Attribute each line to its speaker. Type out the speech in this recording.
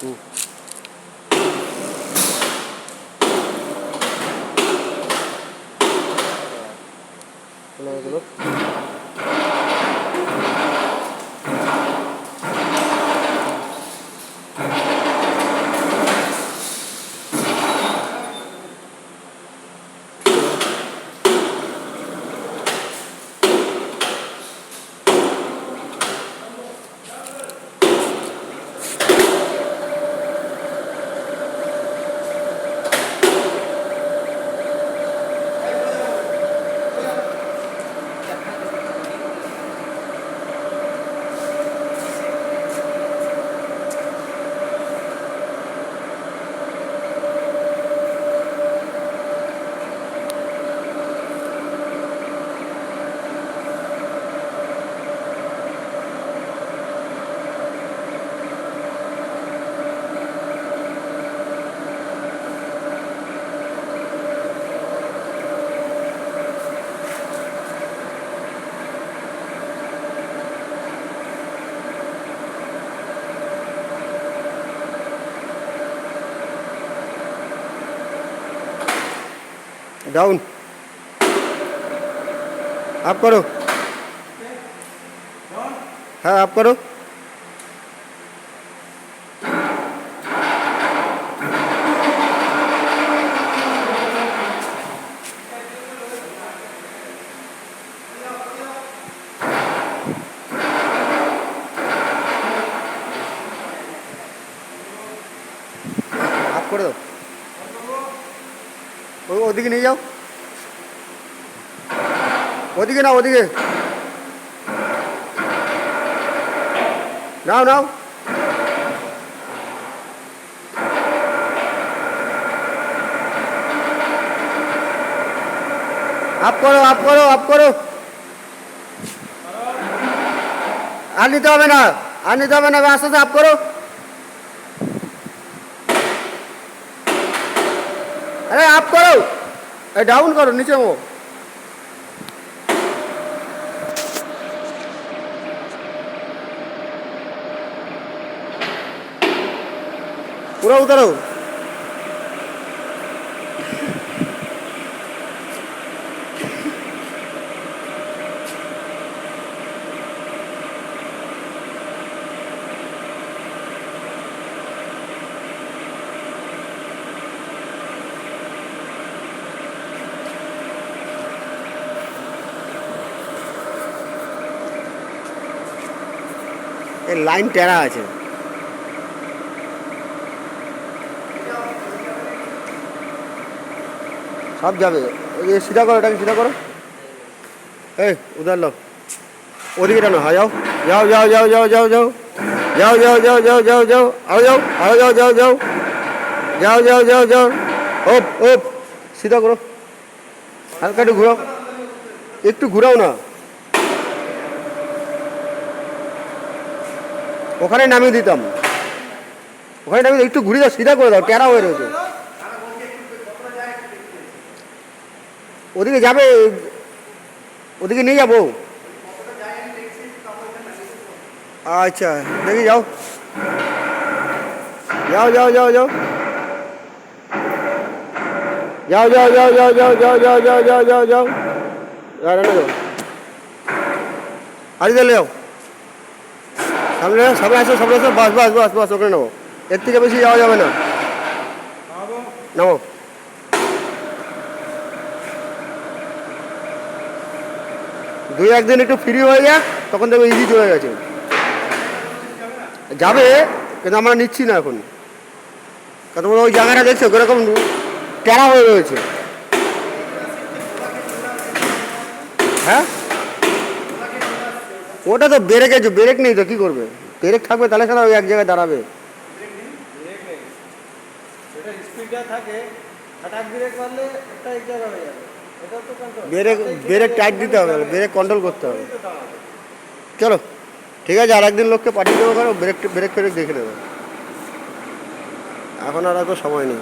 Speaker 1: 不。来，走路。डाउन आप करो हाँ आप करो ওদিকে নিয়ে যাও। ওদিকে নাও ওদিকে। নাও নাও। আপ করো আপ করো আপ করো। আর নিতে হবে না, আর নিতে হবে না আস্তে আস্তে আপ করো। আরে, আপ করো। এই ডাউন করো নিচে মো পুরো উতারো। লাইন টেরা আছে সব যাবে সিধা করো এটাকে সিধা করো এই উধার লো ওদিকে টানো হ্যাঁ যাও যাও যাও যাও যাও যাও যাও যাও যাও যাও যাও যাও যাও আও যাও আও যাও যাও যাও যাও যাও যাও যাও ওপ ওপ সিধা করো হালকা একটু ঘুরাও একটু ঘুরাও না ওখানে নামিয়ে দিতাম ওখানে নামিয়ে একটু ঘুরে দাও সিধা করে দাও টেরা হয়ে রয়েছে ওদিকে যাবে ওদিকে নিয়ে যাব আচ্ছা দেখি যাও যাও যাও যাও যাও যাও যাও যাও যাও যাও যাও যাও যাও যাও যাও যাও যাও যাও আজ দিলে যাও সামনে সামনে আসো সামনে আসো, বাস বাস বাস বাস, ওখানে নেব এর থেকে বেশি যাওয়া যাবে না। নামো। দুই, একদিন একটু ফ্রি হয়ে যা তখন দেখবে ইজি চলে গেছে। যাবে, কিন্তু আমরা নিচ্ছি না এখন। কারণ ওই জায়গাটা দেখছ, কীরকম টেরা হয়ে রয়েছে। হ্যাঁ? ওটা তো ব্রেক আছে ব্রেক নেই তো কী করবে? ব্রেক থাকবে তাহলে সেটা ওই এক জায়গায় দাঁড়াবে। ব্রেক ব্রেক টাইট দিতে হবে ব্রেক কন্ট্রোল করতে হবে। চলো ঠিক আছে আর একদিন লোককে পাঠিয়ে দেবো কারণ ব্রেক ব্রেক ফ্রেক দেখে নেবে। এখন আর এত সময় নেই।